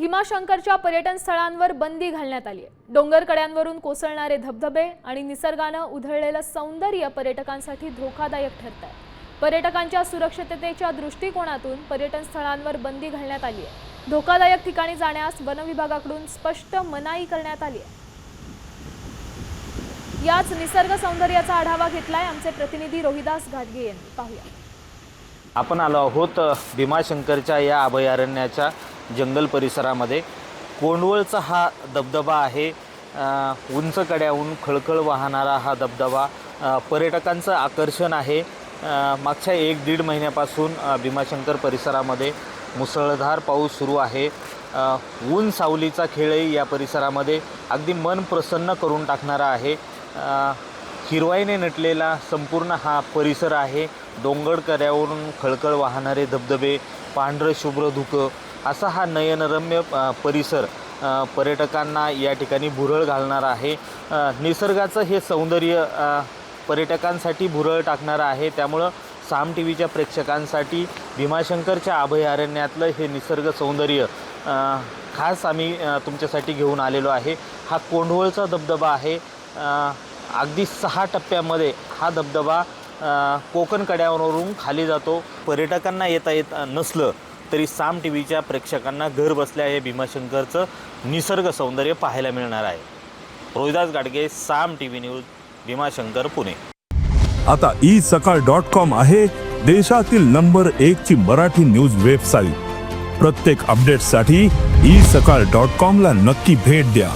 भीमाशंकरच्या पर्यटन स्थळांवर बंदी घालण्यात आली आहे. डोंगरकड्यांवरून कोसळणारे धबधबे आणि निसर्गानं उधळलेलं सौंदर्य पर्यटकांसाठी धोकादायक ठरत आहे पर्यटकांच्या सुरक्षिततेच्या दृष्टिकोनातून पर्यटन स्थळांवर बंदी घालण्यात आली आहे. धोकादायक ठिकाणी जाण्यास वनविभागाकडून स्पष्ट मनाई करण्यात आली आहे. याच निसर्ग सौंदर्याचा आढावा घेतलाय आमचे प्रतिनिधी रोहिदास घाटगे यांनी. पाहूया. आपण आलो आहोत भीमाशंकरच्या या अभयारण्याच्या जंगल परिसरामध्ये. कोंडवळचा हा धबधबा आहे. उंच कड्याहून खळखळ वाहणारा हा धबधबा पर्यटकांचं आकर्षण आहे. मागच्या एक दीड महिन्यापासून भीमाशंकर परिसरामध्ये मुसळधार पाऊस सुरू आहे. ऊन सावलीचा खेळही या परिसरामध्ये अगदी मन प्रसन्न करून टाकणारा आहे. हिरवाईने नटलेला संपूर्ण हा परिसर आहे. डोंगर कऱ्यावरून खळखळ वाहणारे धबधबे पांढरं शुभ्र धुकं असा हा नयनरम्य परिसर पर्यटकांना या ठिकाणी भुरळ घालणार आहे. निसर्गाचं हे सौंदर्य पर्यटकांसाठी भुरळ टाकणारं आहे. त्यामुळं साम टी व्हीच्या प्रेक्षकांसाठी भीमाशंकरच्या अभयारण्यातलं हे निसर्ग सौंदर्य खास आम्ही तुमच्यासाठी घेऊन आलेलो आहे. हा कोंढवळचा धबधबा आहे. अगदी सहा टप्प्यामध्ये हा धबधबा कोकण कड्यावरून खाली जातो. पर्यटकांना येता येत नसलं तरी साम टी व्हीच्या प्रेक्षकांना घर बसल्या हे भीमाशंकरचं निसर्ग सौंदर्य पाहायला मिळणार आहे. Rohidas Gadge Saam TV news Bhimashankar Pune. आता ई सकाळ डॉट कॉम आहे देशातील नंबर एक ची मराठी न्यूज वेबसाईट. प्रत्येक अपडेटसाठी ई सकाळ डॉट कॉम ला नक्की भेट द्या.